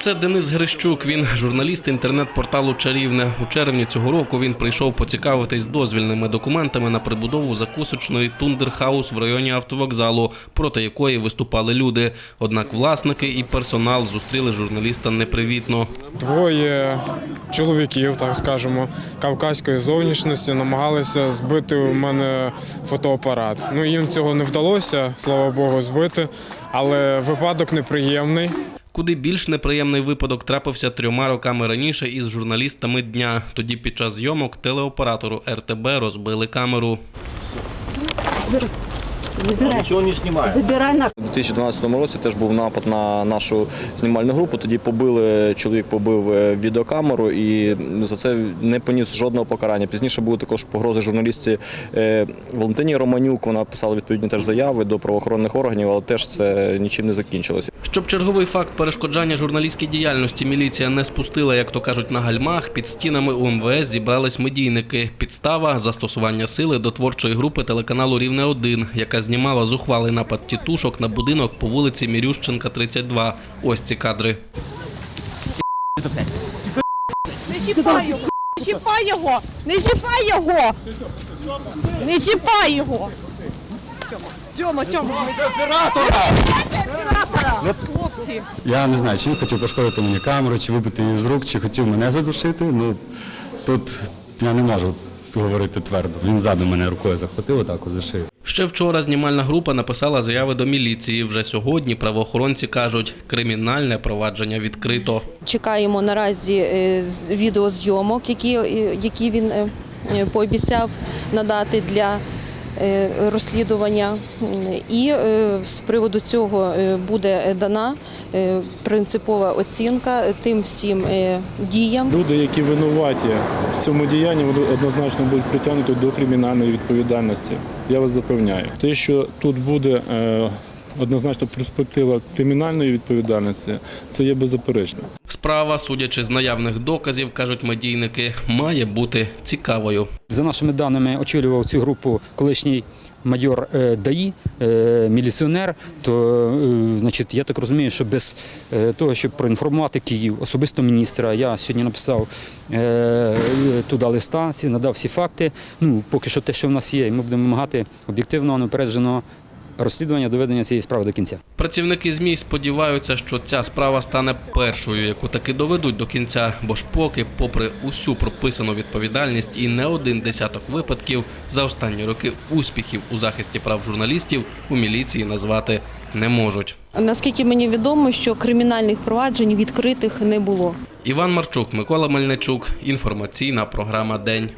Це Денис Грищук. Він журналіст інтернет-порталу Чарівне. У червні цього року він прийшов поцікавитись дозвільними документами на прибудову закусочної Тундерхаус в районі автовокзалу, проти якої виступали люди. Однак власники і персонал зустріли журналіста непривітно. Двоє чоловіків, так скажемо, кавказької зовнішності намагалися збити у мене фотоапарат. Ну їм цього не вдалося, слава Богу, збити, але випадок неприємний. Куди більш неприємний випадок трапився трьома роками раніше із журналістами дня. Тоді під час зйомок телеоператору РТБ розбили камеру. Ничего не снимаю. Забирай на У 2012 році теж був напад на нашу знімальну групу. Тоді побили, чоловік побив е, відеокамеру і за це не поніс жодного покарання. Пізніше були також погрози журналістці е, Валентині Романюк. Вона писала відповідні теж заяви до правоохоронних органів, але теж це нічим не закінчилося. Щоб черговий факт перешкоджання журналістській діяльності міліція не спустила, як то кажуть, на гальмах, під стінами УМВС зібрались медійники. Підстава застосування сили до творчої групи телеканалу Рівне 1 яка знімала зухвалий напад тітушок на будинок по вулиці Мірющенка, 32. Ось ці кадри. не чіпай його, не чіпай його, не чіпай його, не чіпай його. Тьома, Тьома. Оператора! Я не знаю, чи він хотів пошкодити мені камеру, чи вибити її з рук, чи хотів мене задушити. Ну тут я не можу говорити твердо. Він ззаду мене рукою захватив, отак от за шию. Ще вчора знімальна група написала заяви до міліції. Вже сьогодні правоохоронці кажуть, кримінальне провадження відкрито. Чекаємо наразі е, відеозйомок, які, е, які він е, пообіцяв надати для розслідування. І е, з приводу цього е, буде дана е, принципова оцінка тим всім е, діям. Люди, які винуваті в цьому діянні, вони однозначно будуть притягнуті до кримінальної відповідальності. Я вас запевняю. Те, що тут буде е, однозначно перспектива кримінальної відповідальності, це є беззаперечно. Справа, судячи з наявних доказів, кажуть медійники, має бути цікавою. За нашими даними, очолював цю групу колишній майор е, ДАІ, е, міліціонер. То е, значить, я так розумію, що без того, щоб проінформувати Київ, особисто міністра, я сьогодні написав туди листа, ці надав всі факти. Ну, поки що те, що в нас є, і ми будемо вимагати об'єктивного, неупередженого розслідування, доведення цієї справи до кінця. Працівники ЗМІ сподіваються, що ця справа стане першою, яку таки доведуть до кінця. Бо ж поки, попри усю прописану відповідальність і не один десяток випадків, за останні роки успіхів у захисті прав журналістів у міліції назвати не можуть. Наскільки мені відомо, що кримінальних проваджень відкритих не було. Іван Марчук, Микола Мельничук. Інформаційна програма День.